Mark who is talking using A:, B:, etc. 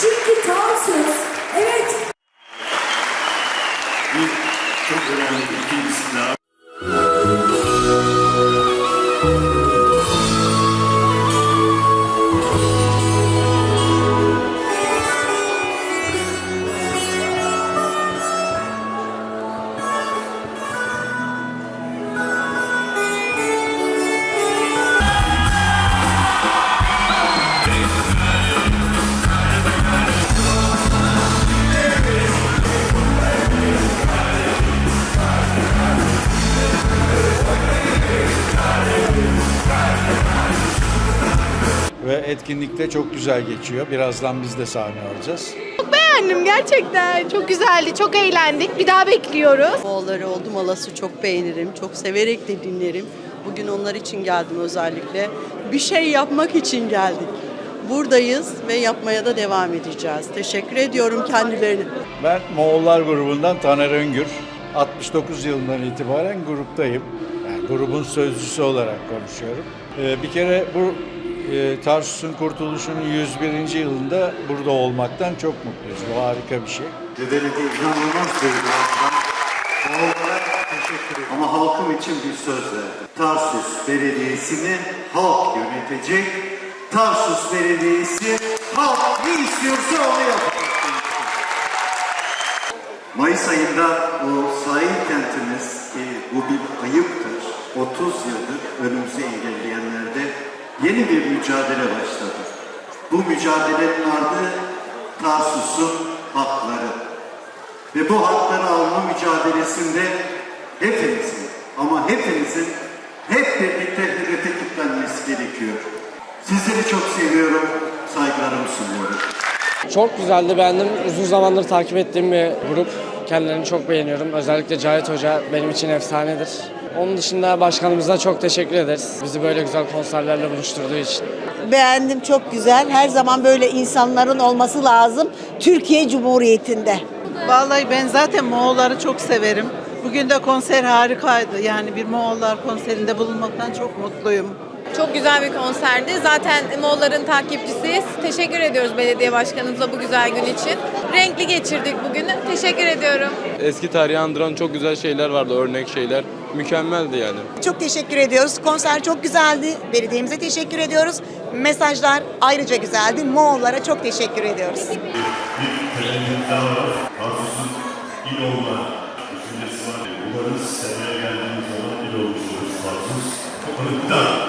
A: Çünkü tam söz, evet
B: Bir çok.
C: Etkinlikte çok güzel geçiyor. Birazdan biz de sahne alacağız.
D: beğendim gerçekten. Çok güzeldi, çok eğlendik. Bir daha bekliyoruz.
E: Moğolları oldum alası çok beğenirim. Çok severek de dinlerim. Bugün onlar için geldim özellikle. Bir şey yapmak için geldik. Buradayız ve yapmaya da devam edeceğiz. Teşekkür ediyorum kendilerine.
C: Ben Moğollar grubundan Taner Öngür. 69 yılından itibaren gruptayım. Yani grubun sözcüsü olarak konuşuyorum. Ee, bir kere bu e, Tarsus'un kurtuluşunun 101. yılında burada olmaktan çok mutluyuz. Bu harika bir şey.
B: Ve belediye inanılmaz. Oğullara teşekkür ederim. Ama halkım için bir söz verdi. Tarsus Belediyesi'ni halk yönetecek. Tarsus Belediyesi halk ne istiyorsa onu yapacak. Mayıs ayında o sahil kentimiz ki bu bir ayıptır. 30 yıldır önümüzü engelleyenlerde yeni bir mücadele başladı. Bu mücadelenin adı Tarsus'un hakları. Ve bu hakları alma mücadelesinde hepimizin ama hepimizin hep birlikte hedefe kilitlenmesi gerekiyor. Sizleri çok seviyorum, saygılarımı sunuyorum.
F: Çok güzeldi beğendim. Uzun zamandır takip ettiğim bir grup. Kendilerini çok beğeniyorum. Özellikle Cahit Hoca benim için efsanedir. Onun dışında başkanımıza çok teşekkür ederiz. Bizi böyle güzel konserlerle buluşturduğu için.
G: Beğendim çok güzel. Her zaman böyle insanların olması lazım Türkiye Cumhuriyeti'nde.
H: Vallahi ben zaten Moğolları çok severim. Bugün de konser harikaydı. Yani bir Moğollar konserinde bulunmaktan çok mutluyum.
D: Çok güzel bir konserdi. Zaten Moğolların takipçisiyiz. Teşekkür ediyoruz belediye başkanımıza bu güzel gün için. Renkli geçirdik bugünü. Teşekkür ediyorum.
I: Eski tarihi andıran çok güzel şeyler vardı, örnek şeyler. Mükemmeldi yani.
G: Çok teşekkür ediyoruz. Konser çok güzeldi. Belediyemize teşekkür ediyoruz. Mesajlar ayrıca güzeldi. Moğollara çok teşekkür ediyoruz.
B: Bir tereddüt daha var. Tarsus'un il olma düşüncesi var. Umarız seneye geldiğimiz zaman il olmuş oluruz Tarsus. Konukta